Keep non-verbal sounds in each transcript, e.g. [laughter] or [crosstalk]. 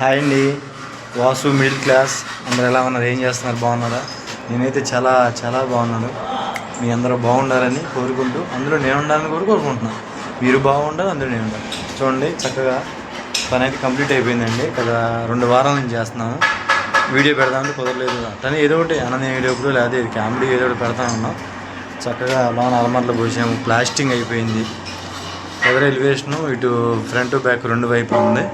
Hi అండి. Vasu middle class. అందరు ఎలా ఉన్నారు? ఏం చేస్తున్నారు? బాగున్నారా? నేనైతే చాలా చాలా బాగున్నాను. మీ అందరూ బాగుండాలని కోరుకుంటూ అందులో నేను ఉండాలని కూడా కోరుకుంటున్నాను మీరు బాగుండాలి అందులో నేను ఉండాలి చూడండి చక్కగా పని అయితే కంప్లీట్ అయిపోయిందండి. కదా రెండు వారాల నుంచి చేస్తున్నాను. వీడియో పెడదామంటే కుదరలేదు కానీ ఏదో ఒకటి అన్నది వీడియో ఇప్పుడు లేదా ఇది కామెడీ ఏదో ఒకటి పెడతా ఉన్నాం. చక్కగా లోన అలమర్లో పోసాము. ప్లాస్టింగ్ అయిపోయింది. ఎదర ఎలివేషను ఇటు ఫ్రంట్ బ్యాక్ రెండు వైపు ఉంది.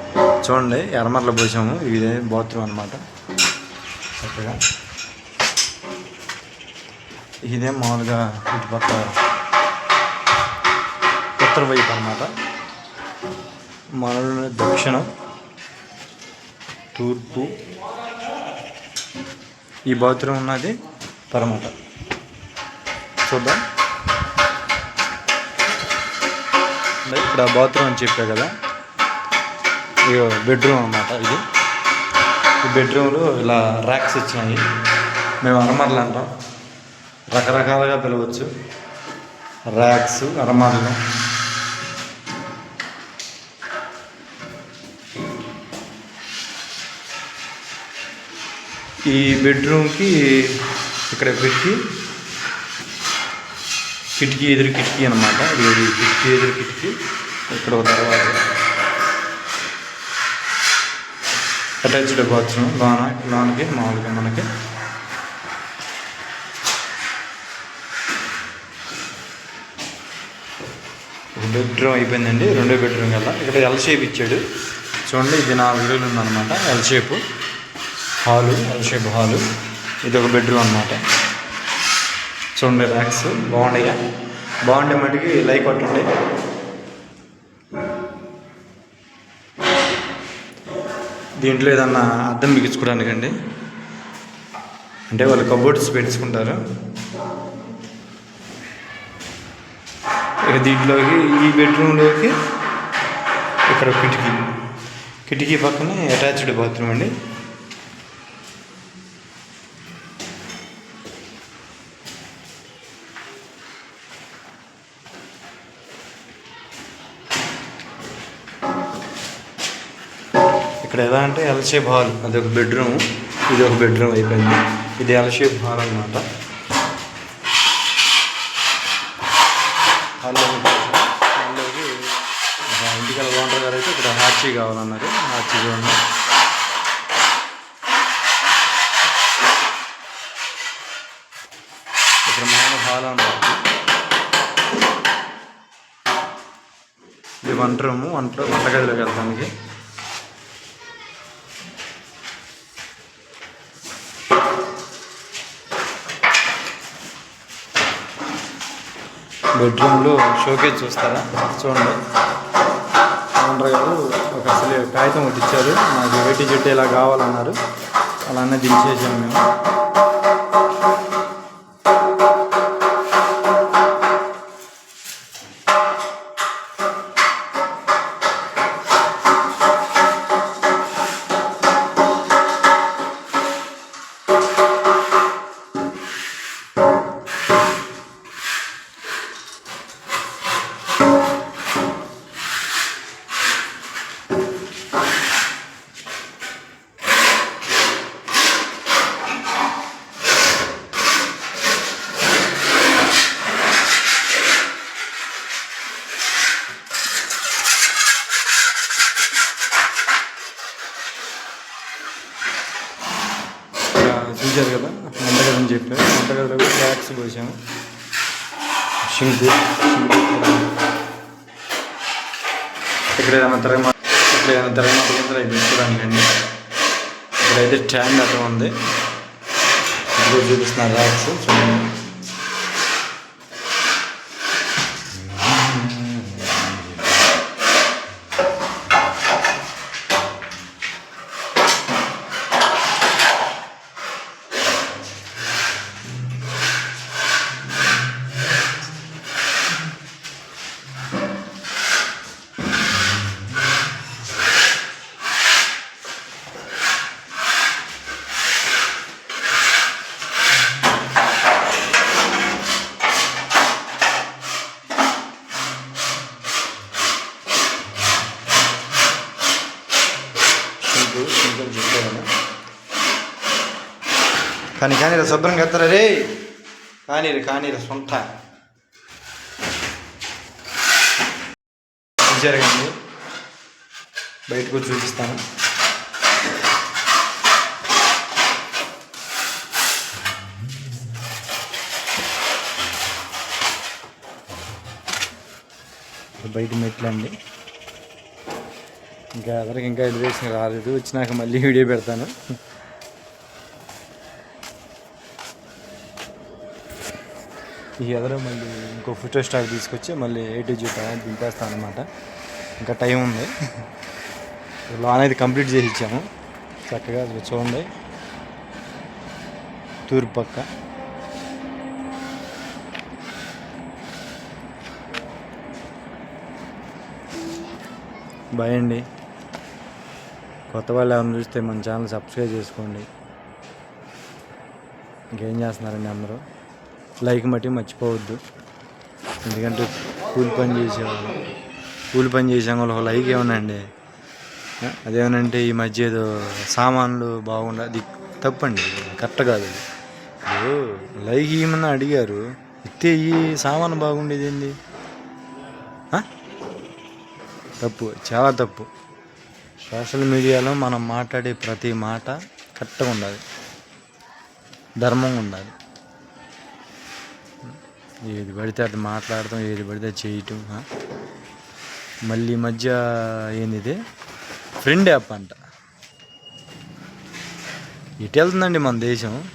చూడండి ఎర్రమర్ల పోసాము. ఇదే బాత్రూమ్ అనమాట చక్కగా. ఇదే మామూలుగా ఇటు పక్క ఉత్తర వైపు అనమాట మామూలు దక్షిణం. తూర్పు. ఈ బాత్రూమ్ ఉన్నది పరమట. చూద్దాం. ఇక్కడ బాత్రూమ్ అని చెప్పా కదా. బెడ్రూమ్ అన్నమాట ఇది. ఈ బెడ్రూమ్లో ఇలా ర్యాక్స్ ఇచ్చినాయి. మేము అరమర్లు అంటాం. రకరకాలుగా పిలవచ్చు. ర్యాక్స్ అరమర్లు. ఈ బెడ్రూమ్కి ఇక్కడ పెట్టి కిటికీ ఎదురు కిటికీ అనమాట ఇది కిటికీ ఎదురు కిటికీ. ఇక్కడ ఒక దర్వాజా. అటాచ్డ్ బాత్రూమ్ లోన లోనకి మామూలుగా మనకి. బెడ్రూమ్ అయిపోయిందండి రెండో బెడ్రూమ్ కల్లా. ఇక్కడ ఎల్ షేప్ ఇచ్చాడు. చూడండి ఇది నా వీడియోలో ఉందన్నమాట. L shape hall L shape hall ఇది ఒక బెడ్రూమ్ అనమాట చూడండి ర్యాక్స్ బాగున్నాయా బాగుండే మటుకి లైక్ కొట్టండి. దీంట్లో ఏదన్నా అద్దం బిగించుకోవడానికండి? అంటే వాళ్ళు కబోర్డ్స్ పెట్టుకుంటారు ఇక దీంట్లోకి ఈ బెడ్రూమ్లోకి ఇక్కడ కిటికీ. కిటికీ పక్కనే అటాచ్డ్ బాత్రూమ్ అండి. ఇక్కడ ఎలా అంటే ఎల్ షేప్ హాల్ అది ఒక బెడ్రూమ్ ఇది ఒక బెడ్రూమ్ అయిపోయింది. ఇది ఎల్ షేప్ హాల్ అనమాట హాల్లోకి హాల్లోకి ఇంటికల్ ఓనర్ గారు అయితే ఇక్కడ హార్చీ కావాలన్నారు. హార్చీ చూడండి. ఇక్కడ మామూలు హాల్ అన్నమాట. ఇది వంట రూము. వంట వంటగదిలోకి వెళ్తానికి. బెడ్రూమ్లో షోకేజ్ చూస్తారా? చూడండి. ఓనర్ గారు ఒక అసలు కాగితం ఒకటి ఇచ్చారు. నాకు వేటి జుట్టు ఇలా కావాలన్నారు. అలానే దించేసాము మేము. చూశారు కదా? వంటగదని చెప్పారు. వంటగదిలో కూడా బ్యాగ్స్ పోసాము. షింకు. ఇక్కడ ఏదైనా తిరగమా ఇక్కడ ఏదైనా తిరగమాట కేంద్రం అవి పెట్టుకోవడానికి అండి ఇక్కడైతే స్టాండ్ అట్లా ఉంది. ఇప్పుడు చూపిస్తున్నారు ర్యాక్స్. చూడండి. కానీ కానీ రా శుభ్రంగా ఎత్తరా రే? కానీరు కానీరు సొంత. జరగండి బయటకు చూపిస్తాను. బయట మెట్లండి. ఇంకా ఎవరికి ఇంకా ఎలివేషన్ రాలేదు. వచ్చినాక మళ్ళీ వీడియో పెడతాను. ఈ మళ్ళీ ఇంకో ఫోటో స్టాక్ తీసుకొచ్చి మళ్ళీ ఎయిట్ టు జీ దింపేస్తాను అనమాట ఇంకా టైం ఉంది. [laughs] లాన్ అయితే కంప్లీట్ చేసి ఇచ్చాము చక్కగా చూడండి. తూర్పు పక్క. బాయ్ అండి. కొత్త వాళ్ళు ఎవరైనా చూస్తే మన ఛానల్ సబ్స్క్రైబ్ చేసుకోండి. ఇంకేం చేస్తున్నారండి అందరూ? లైక్ మట్టి మర్చిపోవద్దు. ఎందుకంటే కూలి పని చేసేవాళ్ళు కూలి పని చేసాం వాళ్ళు ఒక లైక్ ఏమనండి అదేమనంటే ఈ మధ్య ఏదో సామాన్లు బాగుండదు అది తప్పండి కరెక్ట్ కాదు ఓ ఇప్పుడు లైక్ ఏమన్నా అడిగారు? ఇస్తే ఈ సామాను బాగుండేది ఏంది? తప్పు చాలా తప్పు. సోషల్ మీడియాలో మనం మాట్లాడే ప్రతి మాట కరెక్ట్గా ఉండాలి. ధర్మంగా ఉండాలి. ఏది పడితే అది మాట్లాడటం ఏది పడితే అది చేయటం మళ్ళీ ఈ మధ్య ఏంది ఫ్రెండ్ యాప్ అంట. ఇటు వెళ్తుందండి మన దేశం.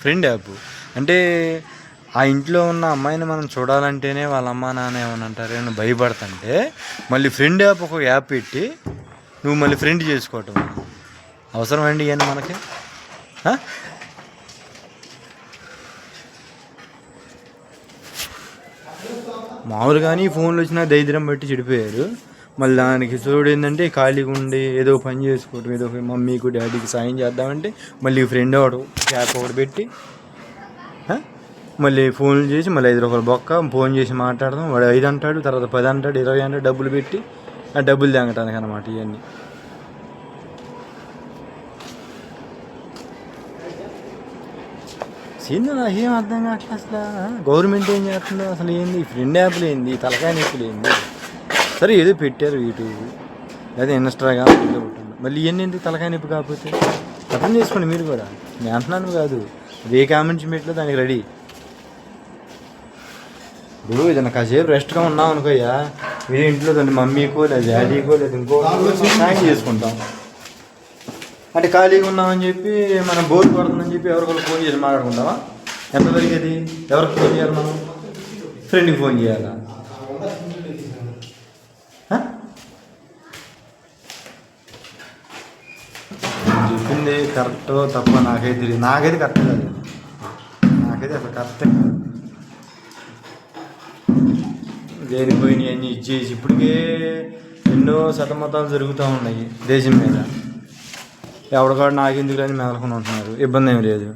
Friend app. అంటే ఆ ఇంట్లో ఉన్న అమ్మాయిని మనం చూడాలంటేనే వాళ్ళ అమ్మ నాన్న ఏమని అంటారు అని భయపడుతుంటే మళ్ళీ ఫ్రెండ్ యాప్ ఒక యాప్ పెట్టి నువ్వు మళ్ళీ ఫ్రెండ్ చేసుకోవటం. అవసరం అండి ఇవన్నీ మనకి? మామూలుగానే ఫోన్లు వచ్చినా దరిద్రం బట్టి చెడిపోయారు. మళ్ళీ దానికి చూడు ఏంటంటే ఖాళీగా ఉండి ఏదో పని చేసుకోవటం ఏదో మమ్మీకి డాడీకి సాయం చేద్దామంటే మళ్ళీ ఫ్రెండ్ ఒకడు క్యాప్ ఒకటి పెట్టి మళ్ళీ ఫోన్లు చేసి మళ్ళీ ఐదు రూపాయలు బొక్క ఫోన్ చేసి మాట్లాడదాం. వాడు ఐదు అంటాడు తర్వాత పది అంటాడు ఇరవై అంటాడు డబ్బులు పెట్టి ఆ డబ్బులు తాగటానికి అనమాట ఇవన్నీ సీన్ నాకేం అర్థం కావట్లేదు అసలు. గవర్నమెంట్ ఏం చేస్తుందో అసలు ఏంది? ఈ ఫ్రెండ్ యాప్లు ఏంది? తలకాయ నొప్పులు ఏంది? సరే ఏదో పెట్టారు యూట్యూబ్. లేదా ఇన్స్టాగ్రామ్ ఏదో. మళ్ళీ ఇవన్నీ ఎందుకు తలకాయ నొప్పి కాకపోతే? అర్థం చేసుకోండి మీరు కూడా. నేను అంటున్నాను కాదు. ఏ కామెంట్స్ పెట్టలో దానికి రెడీ. ఇప్పుడు ఏదైనా కాసేపు రెస్ట్గా ఉన్నాం అనుకోయ్యా మీరు ఇంట్లో దాన్ని మమ్మీకో లేదా డాడీకో లేదా ఇంకో సాయం చేసుకుంటాం. అంటే ఖాళీగా ఉన్నామని చెప్పి మనం బోర్ పడుతుందని చెప్పి ఎవరికొకరు ఫోన్ చేసి మాట్లాడుకుంటామా? ఎంత దొరికేది? ఎవరికి ఫోన్ చేయాలి మనం? ఫ్రెండ్కి ఫోన్ చేయాలా? చెప్పింది కరెక్ట్ తప్ప నాకైతే తెలియదు నాకైతే కరెక్ట్ కాదు. నాకైతే అసలు కరెక్టే కాదు. దేనికి పోయినాయి అన్నీ ఇచ్చేసి ఇప్పటికే ఎన్నో సతమతాలు జరుగుతూ ఉన్నాయి దేశం మీద. ఎవడకాడు నాకెందుకు అని మెదలుకొని ఉంటున్నారు. ఇబ్బంది ఏమి లేదు.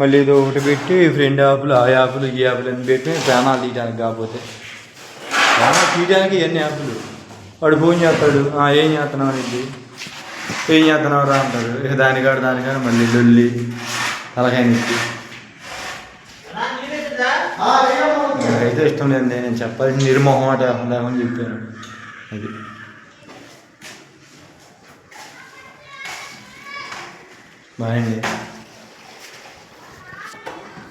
మళ్ళీ ఇది ఒకటి పెట్టి ఫ్రెండ్ యాప్లు ఆ యాప్లు ఈ యాప్లు అని పెట్టి ప్రాణాలు తీయడానికి కాకపోతే. ప్రాణాలు తీయడానికి ఎన్ని యాప్లు? వాడు ఫోన్ చేస్తాడు ఏం చేస్తున్నావు అనేది ఏం చేస్తున్నావు రా అంటాడు. ఇక దానికాడు దానికాడు మళ్ళీ లొల్లి తలకాయనిచ్చి అయితే ఇష్టం లేదు నేను చెప్పాల్సిన నిర్మోహమాట లేకుండా చెప్పాను. అది. 管理